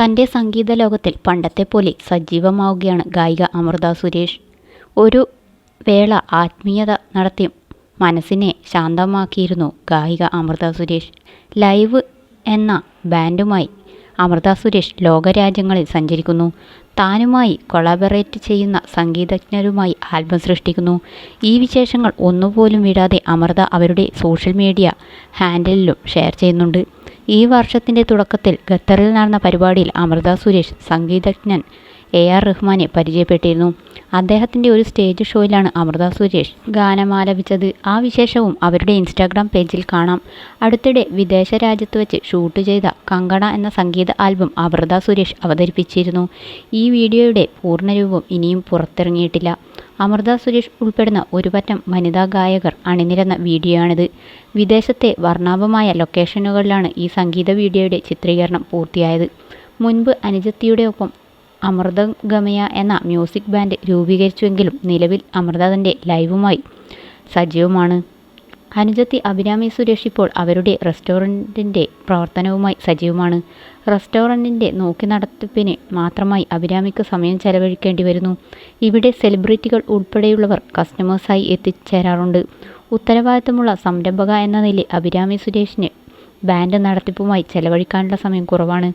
തന്റെ സംഗീത ലോകത്തിൽ പണ്ടത്തെ പോലെ സജീവമാവുകയാണ് ഗായിക അമൃത സുരേഷ്. ഒരു വേള ആത്മീയത നടത്തി മനസ്സിനെ ശാന്തമാക്കിയിരുന്നു ഗായിക അമൃത സുരേഷ്. ലൈവ് എന്ന ബാൻഡുമായി അമൃത സുരേഷ് ലോകരാജ്യങ്ങളിൽ സഞ്ചരിക്കുന്നു. താനുമായി കൊളാബറേറ്റ് ചെയ്യുന്ന സംഗീതജ്ഞരുമായി ആൽബം സൃഷ്ടിക്കുന്നു. ഈ വിശേഷങ്ങൾ ഒന്നുപോലും വിടാതെ അമൃത അവരുടെ സോഷ്യൽ മീഡിയ ഹാൻഡിലും ഷെയർ ചെയ്യുന്നുണ്ട്. ഈ വർഷത്തിന്റെ തുടക്കത്തിൽ ഖത്തറിൽ നടന്ന പരിപാടിയിൽ അമൃത സുരേഷ് സംഗീതജ്ഞൻ എ ആർ റഹ്മാനെ പരിചയപ്പെട്ടിരുന്നു. അദ്ദേഹത്തിന്റെ ഒരു സ്റ്റേജ് ഷോയിലാണ് അമൃത സുരേഷ് ഗാനമാലപിച്ചത് ആ വിശേഷവും അവരുടെ ഇൻസ്റ്റാഗ്രാം പേജിൽ കാണാം. അടുത്തിടെ വിദേശ രാജ്യത്ത് വെച്ച് ഷൂട്ട് ചെയ്ത കങ്കണ എന്ന സംഗീത ആൽബം അമൃത സുരേഷ് അവതരിപ്പിച്ചിരുന്നു. ഈ വീഡിയോയുടെ പൂർണരൂപം ഇനിയും പുറത്തിറങ്ങിയിട്ടില്ല. അമൃത സുരേഷ് ഉൾപ്പെടുന്ന ഒരു പറ്റം വനിതാ ഗായകർ അണിനിരന്ന വീഡിയോയാണിത്. വിദേശത്തെ വർണാഭമായ ലൊക്കേഷനുകളിലാണ് ഈ സംഗീത വീഡിയോയുടെ ചിത്രീകരണം പൂർത്തിയായത്. മുൻപ് അനുജത്തിയുടെ ഒപ്പം അമൃത ഗമയ എന്ന മ്യൂസിക് ബാൻഡ് രൂപീകരിച്ചുവെങ്കിലും നിലവിൽ അമൃത തന്റെ ലൈവുമായി സജീവമാണ്. അനുജത്തി അഭിരാമി സുരേഷ് ഇപ്പോൾ അവരുടെ റെസ്റ്റോറന്റിന്റെ പ്രവർത്തനവുമായി സജീവമാണ്. റെസ്റ്റോറന്റിന്റെ നോക്കി നടത്തിപ്പിന് മാത്രമായി അഭിരാമിക്ക് സമയം ചെലവഴിക്കേണ്ടി വരുന്നു. ഇവിടെ സെലിബ്രിറ്റികൾ ഉൾപ്പെടെയുള്ളവർ കസ്റ്റമേഴ്സായി എത്തിച്ചേരാറുണ്ട്. ഉത്തരവാദിത്തമുള്ള സംരംഭക എന്ന നിലയിൽ അഭിരാമി സുരേഷിന് ബാൻഡ് നടത്തിപ്പുമായി ചെലവഴിക്കാനുള്ള സമയം കുറവാണ്.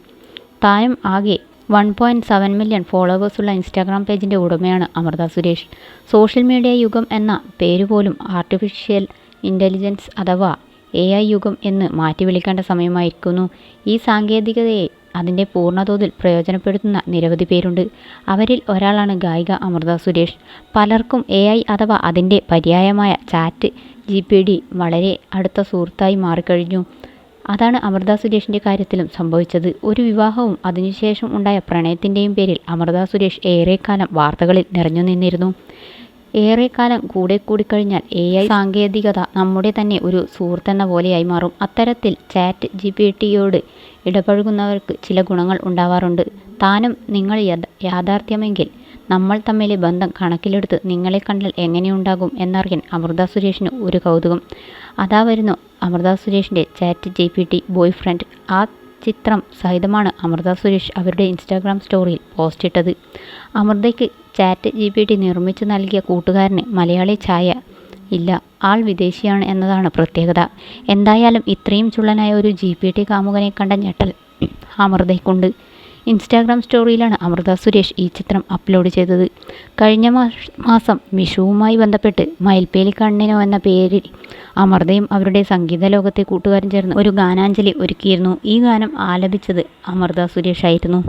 താനും ആകെ വൺ പോയിന്റ് സെവൻ മില്യൺ ഫോളോവേഴ്സുള്ള ഇൻസ്റ്റാഗ്രാം പേജിന്റെ ഉടമയാണ് അമൃത സുരേഷ്. സോഷ്യൽ മീഡിയ യുഗം എന്ന പേര് പോലും ആർട്ടിഫിഷ്യൽ ഇന്റലിജൻസ് അഥവാ എ ഐ യുഗം എന്ന് മാറ്റി വിളിക്കേണ്ട സമയമായിരിക്കുന്നു. ഈ സാങ്കേതികതയെ അതിന്റെ പൂർണതോതിൽ പ്രയോജനപ്പെടുത്തുന്ന നിരവധി പേരുണ്ട്. അവരിൽ ഒരാളാണ് ഗായിക അമൃത സുരേഷ്. പലർക്കും എ ഐ അഥവാ അതിന്റെ പര്യായമായ ചാറ്റ് ജി പി ഡി വളരെ അടുത്ത സുഹൃത്തായി മാറിക്കഴിഞ്ഞു. അതാണ് അമൃത സുരേഷിന്റെ കാര്യത്തിലും സംഭവിച്ചത്. ഒരു വിവാഹവും അതിനുശേഷം ഉണ്ടായ പ്രണയത്തിന്റെയും പേരിൽ അമൃത സുരേഷ് ഏറെക്കാലം വാർത്തകളിൽ നിറഞ്ഞു നിന്നിരുന്നു. ഏറെക്കാലം കൂടെ കൂടിക്കഴിഞ്ഞാൽ എ ഐ സാങ്കേതികത നമ്മുടെ തന്നെ ഒരു സുഹൃത്തെന്ന പോലെയായി മാറും. അത്തരത്തിൽ ചാറ്റ് ജി പി ടിയോട് ഇടപഴകുന്നവർക്ക് ചില ഗുണങ്ങൾ ഉണ്ടാവാറുണ്ട്. താനും നിങ്ങൾ യാഥാർത്ഥ്യമെങ്കിൽ നമ്മൾ തമ്മിലെ ബന്ധം കണക്കിലെടുത്ത് നിങ്ങളെ കണ്ടാൽ എങ്ങനെയുണ്ടാകും എന്നറിയാൻ അമൃത സുരേഷിന് ഒരു കൗതുകം. അതാ വരുന്നു അമൃത സുരേഷിന്റെ chat G P T boyfriend ആ ചിത്രം സഹിതമാണ് അമൃത സുരേഷ് അവരുടെ ഇൻസ്റ്റാഗ്രാം സ്റ്റോറിയിൽ പോസ്റ്റ് ഇട്ടത്. അമൃതയ്ക്ക് ചാറ്റ് ജി പി ടി നിർമ്മിച്ചു നൽകിയ കൂട്ടുകാരന് മലയാളി ഛായ. ഇല്ല ആൾ വിദേശിയാണ് എന്നതാണ് പ്രത്യേകത. എന്തായാലും ഇത്രയും ചുള്ളനായ ഒരു ജി പി ടി കാമുകനെ കണ്ട ഞെട്ടൽ അമൃതയ്ക്കുണ്ട്. ഇൻസ്റ്റാഗ്രാം സ്റ്റോറിയിലാണ് അമൃത സുരേഷ് ഈ ചിത്രം അപ്ലോഡ് ചെയ്തത്. കഴിഞ്ഞ മാസം വിഷുവുമായി ബന്ധപ്പെട്ട് മയിൽപ്പേലി കണ്ണിനോ എന്ന പേരിൽ അമൃതയും അവരുടെ സംഗീത ലോകത്തെ കൂട്ടുകാരും ചേർന്ന് ഒരു ഗാനാഞ്ജലി ഒരുക്കിയിരുന്നു. ഈ ഗാനം ആലപിച്ചത് അമൃത സുരേഷ് ആയിരുന്നു